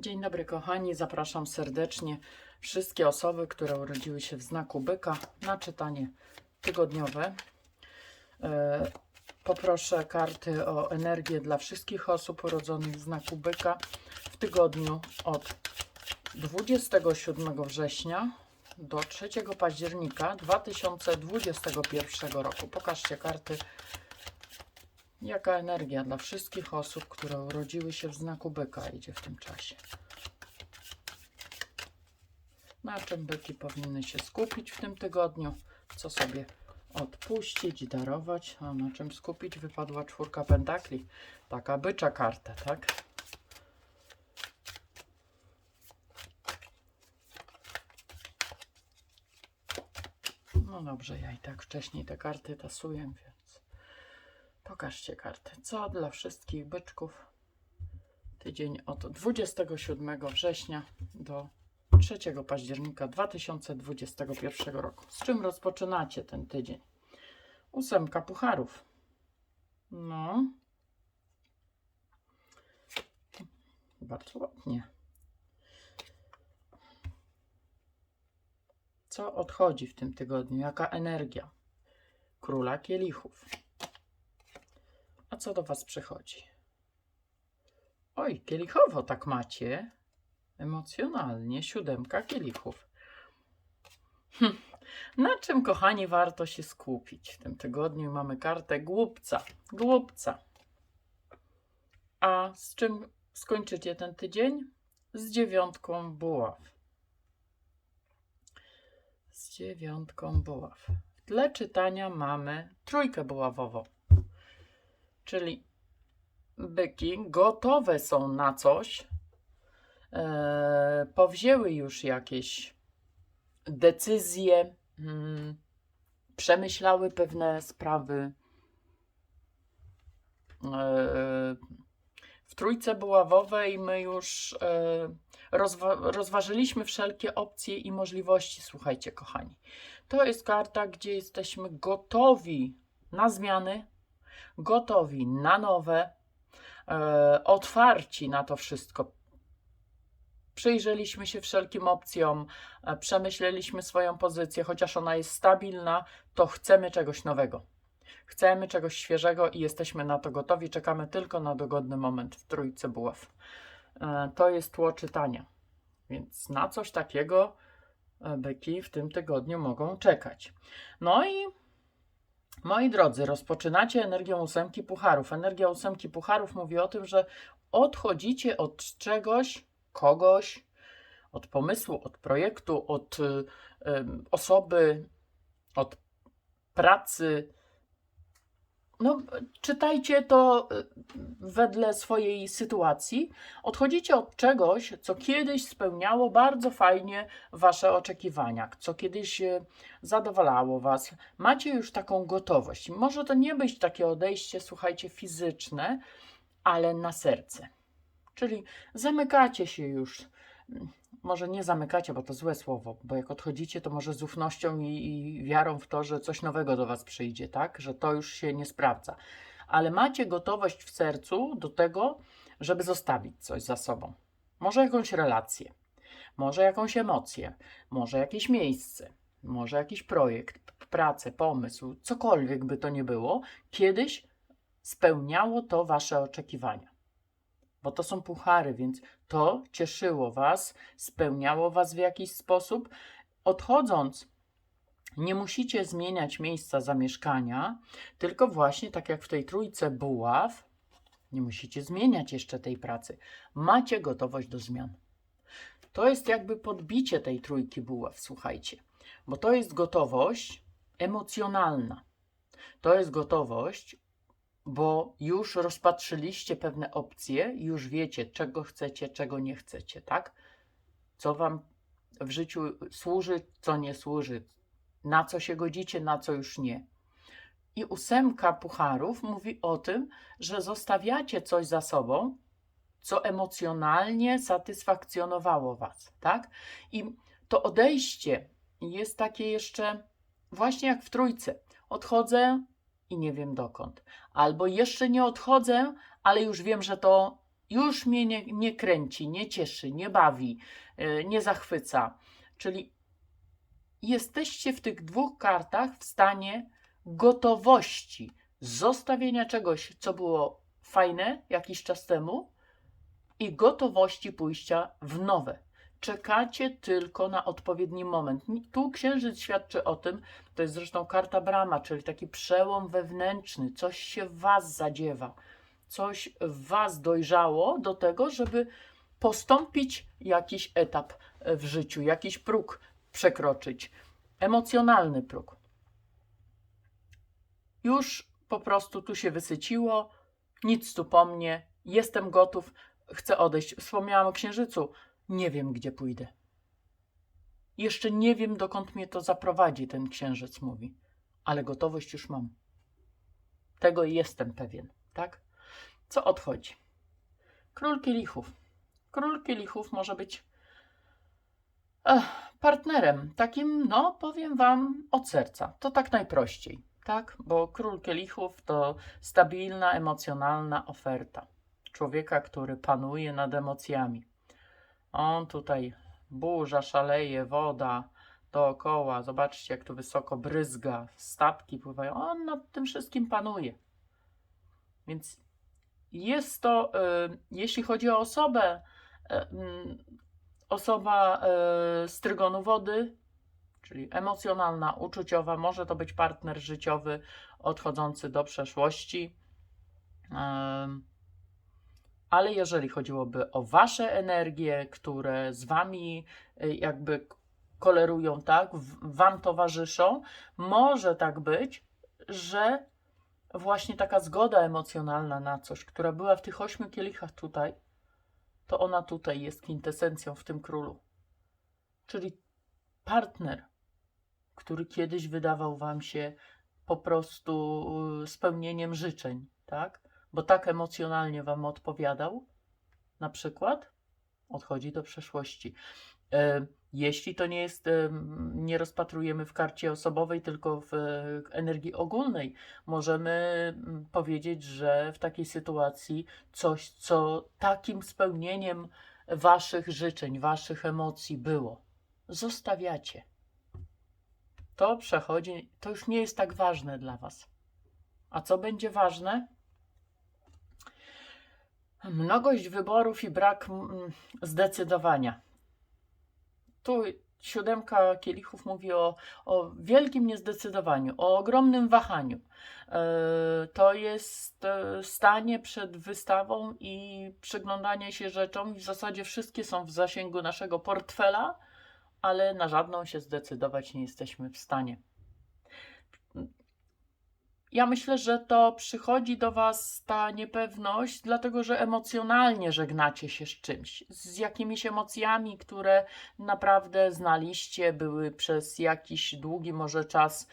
Dzień dobry, kochani. Zapraszam serdecznie wszystkie osoby, które urodziły się w znaku byka na czytanie tygodniowe. E, Poproszę karty o energię dla wszystkich osób urodzonych w znaku byka w tygodniu od 27 września do 3 października 2021 roku. Pokażcie karty Jaka energia dla wszystkich osób, które urodziły się w znaku byka idzie w tym czasie? Na czym byki powinny się skupić w tym tygodniu? Co sobie odpuścić, darować? A na czym skupić? Wypadła czwórka pentakli. Taka bycza karta, tak? No dobrze, ja i tak wcześniej te karty tasuję, więc... Pokażcie kartę. Co dla wszystkich byczków? Tydzień od 27 września do 3 października 2021 roku. Z czym rozpoczynacie ten tydzień? Ósemka pucharów. No. Bardzo ładnie. Co odchodzi w tym tygodniu? Jaka energia? Króla kielichów. A co do Was przychodzi? Oj, kielichowo tak macie. Emocjonalnie, siódemka kielichów. Hm. Na czym, kochani, warto się skupić? W tym tygodniu mamy kartę głupca. Głupca. A z czym skończycie ten tydzień? Z dziewiątką buław. Z dziewiątką buław. W tle czytania mamy trójkę buławową czyli byki gotowe są na coś, e, powzięły już jakieś decyzje, mm, przemyślały pewne sprawy. E, w trójce buławowej my już e, rozwa- rozważyliśmy wszelkie opcje i możliwości, słuchajcie, kochani. To jest karta, gdzie jesteśmy gotowi na zmiany, gotowi na nowe, e, otwarci na to wszystko. Przyjrzeliśmy się wszelkim opcjom, e, przemyśleliśmy swoją pozycję, chociaż ona jest stabilna, to chcemy czegoś nowego. Chcemy czegoś świeżego i jesteśmy na to gotowi. Czekamy tylko na dogodny moment w trójce buław. E, to jest tło czytania. Więc na coś takiego byki w tym tygodniu mogą czekać. No i Moi drodzy, rozpoczynacie energią ósemki pucharów. Energia ósemki pucharów mówi o tym, że odchodzicie od czegoś, kogoś, od pomysłu, od projektu, od y, em, osoby, od pracy. No, czytajcie to y, wedle swojej sytuacji. Odchodzicie od czegoś, co kiedyś spełniało bardzo fajnie Wasze oczekiwania, co kiedyś y, zadowalało Was. Macie już taką gotowość. Może to nie być takie odejście, słuchajcie, fizyczne, ale na serce. Czyli zamykacie się już. Może nie zamykacie, bo to złe słowo, bo jak odchodzicie, to może z ufnością i, i wiarą w to, że coś nowego do Was przyjdzie, tak? Że to już się nie sprawdza. Ale macie gotowość w sercu do tego, żeby zostawić coś za sobą. Może jakąś relację, może jakąś emocję, może jakieś miejsce, może jakiś projekt, pracę, pomysł, cokolwiek by to nie było, kiedyś spełniało to Wasze oczekiwania. Bo to są puchary, więc to cieszyło Was, spełniało Was w jakiś sposób. Odchodząc, nie musicie zmieniać miejsca zamieszkania, tylko właśnie tak jak w tej trójce buław, nie musicie zmieniać jeszcze tej pracy. Macie gotowość do zmian. To jest jakby podbicie tej trójki buław, słuchajcie, bo to jest gotowość emocjonalna. To jest gotowość, bo już rozpatrzyliście pewne opcje, już wiecie, czego chcecie, czego nie chcecie, tak? Co wam w życiu służy, co nie służy, na co się godzicie, na co już nie. I ósemka pucharów mówi o tym, że zostawiacie coś za sobą, co emocjonalnie satysfakcjonowało Was, tak? I to odejście jest takie jeszcze właśnie jak w trójce. Odchodzę i nie wiem dokąd. Albo jeszcze nie odchodzę, ale już wiem, że to już mnie nie, nie kręci, nie cieszy, nie bawi, yy, nie zachwyca. Czyli jesteście w tych dwóch kartach w stanie gotowości zostawienia czegoś, co było fajne jakiś czas temu i gotowości pójścia w nowe. Czekacie tylko na odpowiedni moment. Tu księżyc świadczy o tym, to jest zresztą karta brama, czyli taki przełom wewnętrzny, coś się w was zadziewa, coś w was dojrzało do tego, żeby postąpić jakiś etap w życiu, jakiś próg przekroczyć, emocjonalny próg. Już po prostu tu się wysyciło, nic tu po mnie, jestem gotów, chcę odejść. Wspomniałam o księżycu, nie wiem gdzie pójdę. Jeszcze nie wiem, dokąd mnie to zaprowadzi, ten księżyc mówi, ale gotowość już mam. Tego jestem pewien, tak? Co odchodzi? Król kielichów. Król kielichów może być ech, partnerem, takim, no powiem wam, od serca. To tak najprościej, tak? Bo król kielichów to stabilna, emocjonalna oferta człowieka, który panuje nad emocjami. On tutaj burza, szaleje, woda dookoła. Zobaczcie, jak tu wysoko bryzga, statki pływają. On nad tym wszystkim panuje. Więc jest to, y, jeśli chodzi o osobę, y, mm, osoba y, z trygonu wody, czyli emocjonalna, uczuciowa, może to być partner życiowy odchodzący do przeszłości. Ale jeżeli chodziłoby o wasze energie, które z wami y, jakby kolerują, tak, wam towarzyszą, może tak być, że właśnie taka zgoda emocjonalna na coś, która była w tych ośmiu kielichach tutaj, to ona tutaj jest kwintesencją w tym królu. Czyli partner, który kiedyś wydawał wam się po prostu y, spełnieniem życzeń, tak? Bo tak emocjonalnie wam odpowiadał, na przykład, odchodzi do przeszłości. E, Jeśli to nie jest, nie rozpatrujemy w karcie osobowej, tylko w energii ogólnej, możemy mm, powiedzieć, że w takiej sytuacji coś, co takim spełnieniem waszych życzeń, waszych emocji było, zostawiacie. To przechodzi, to już nie jest tak ważne dla was. A co będzie ważne? Mnogość wyborów i brak mm, zdecydowania. Tu siódemka kielichów mówi o, o wielkim niezdecydowaniu, o ogromnym wahaniu. E, To jest e, stanie przed wystawą i przyglądanie się rzeczom. W zasadzie wszystkie są w zasięgu naszego portfela, ale na żadną się zdecydować nie jesteśmy w stanie. Ja myślę, że to przychodzi do Was ta niepewność, dlatego że emocjonalnie żegnacie się z czymś, z jakimiś emocjami, które naprawdę znaliście, były przez jakiś długi może czas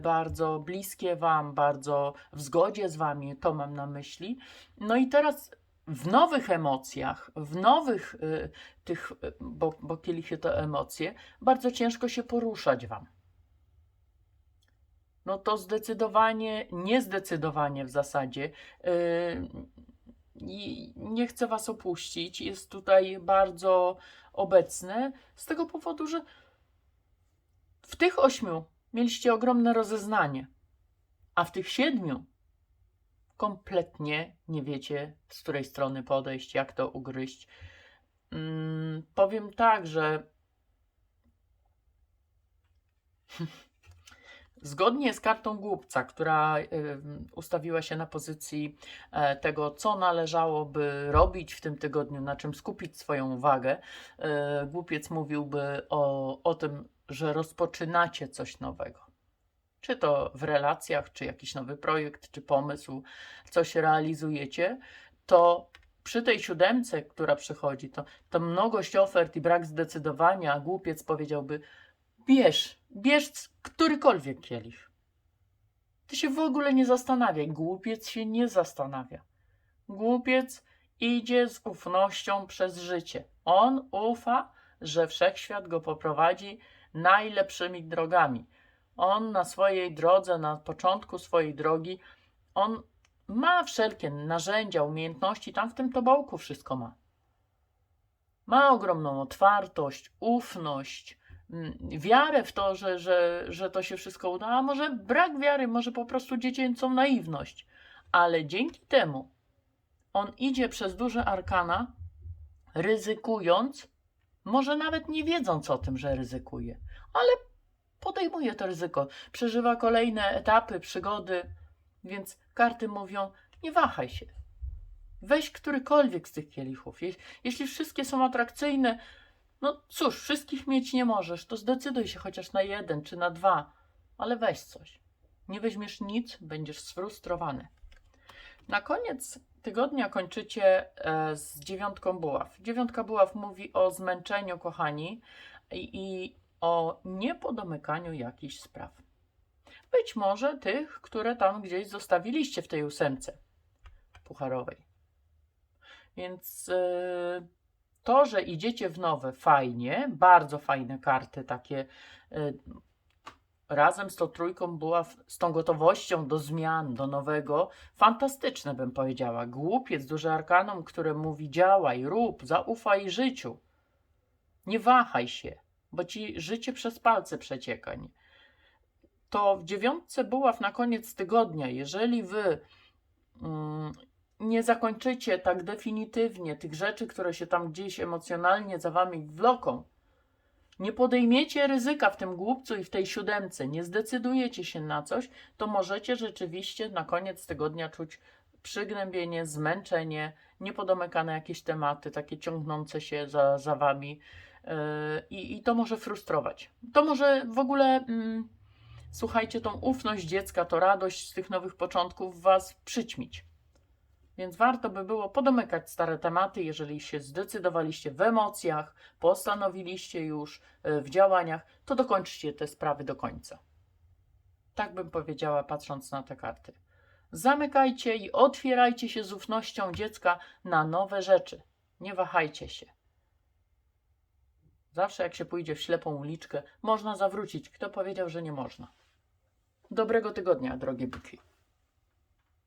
bardzo bliskie Wam, bardzo w zgodzie z Wami, to mam na myśli. No i teraz w nowych emocjach, w nowych y, tych, bo, bo kielichy to emocje, bardzo ciężko się poruszać Wam no to zdecydowanie, niezdecydowanie w zasadzie. Yy, nie chcę Was opuścić. Jest tutaj bardzo obecne z tego powodu, że w tych ośmiu mieliście ogromne rozeznanie, a w tych siedmiu kompletnie nie wiecie, z której strony podejść, jak to ugryźć. Mm, powiem tak, że Zgodnie z kartą głupca, która ustawiła się na pozycji e, tego, co należałoby robić w tym tygodniu, na czym skupić swoją uwagę, e, głupiec mówiłby o, o tym, że rozpoczynacie coś nowego. Czy to w relacjach, czy jakiś nowy projekt, czy pomysł, coś realizujecie, to przy tej siódemce, która przychodzi, to, to mnogość ofert i brak zdecydowania, głupiec powiedziałby: Bierz, bierz którykolwiek kielich. Ty się w ogóle nie zastanawiaj. Głupiec się nie zastanawia. Głupiec idzie z ufnością przez życie. On ufa, że wszechświat go poprowadzi najlepszymi drogami. On na swojej drodze, na początku swojej drogi, on ma wszelkie narzędzia, umiejętności, tam w tym tobołku wszystko ma. Ma ogromną otwartość, ufność, wiarę w to, że, że, że to się wszystko uda, a może brak wiary, może po prostu dziecięcą naiwność. Ale dzięki temu on idzie przez duże arkana, ryzykując, może nawet nie wiedząc o tym, że ryzykuje, ale podejmuje to ryzyko, przeżywa kolejne etapy, przygody, więc karty mówią: nie wahaj się. Weź którykolwiek z tych kielichów. Je- Jeśli wszystkie są atrakcyjne, no cóż, wszystkich mieć nie możesz, to zdecyduj się chociaż na jeden czy na dwa, ale weź coś. Nie weźmiesz nic, będziesz sfrustrowany. Na koniec tygodnia kończycie e, z dziewiątką buław. Dziewiątka buław mówi o zmęczeniu, kochani, i, i o niepodomykaniu jakichś spraw. Być może tych, które tam gdzieś zostawiliście w tej ósemce pucharowej. Więc e, to, że idziecie w nowe, fajnie, bardzo fajne karty, takie e, razem z tą trójką była, z tą gotowością do zmian, do nowego, fantastyczne bym powiedziała. Głupiec, duży arkanum, które mówi działaj, rób, zaufaj życiu. Nie wahaj się, bo ci życie przez palce przecieka. Nie- To w dziewiątce buław na koniec tygodnia, jeżeli wy mm, nie zakończycie tak definitywnie tych rzeczy, które się tam gdzieś emocjonalnie za wami wloką, nie podejmiecie ryzyka w tym głupcu i w tej siódemce, nie zdecydujecie się na coś, to możecie rzeczywiście na koniec tygodnia czuć przygnębienie, zmęczenie, niepodomykane jakieś tematy, takie ciągnące się za, za wami yy, i, to może frustrować. To może w ogóle, mm, słuchajcie, tą ufność dziecka, to radość z tych nowych początków was przyćmić. Więc warto by było podomykać stare tematy, jeżeli się zdecydowaliście w emocjach, postanowiliście już e, w działaniach, to dokończcie te sprawy do końca. Tak bym powiedziała, patrząc na te karty. Zamykajcie i otwierajcie się z ufnością dziecka na nowe rzeczy. Nie wahajcie się. Zawsze jak się pójdzie w ślepą uliczkę, można zawrócić. Kto powiedział, że nie można? Dobrego tygodnia, drogie byki.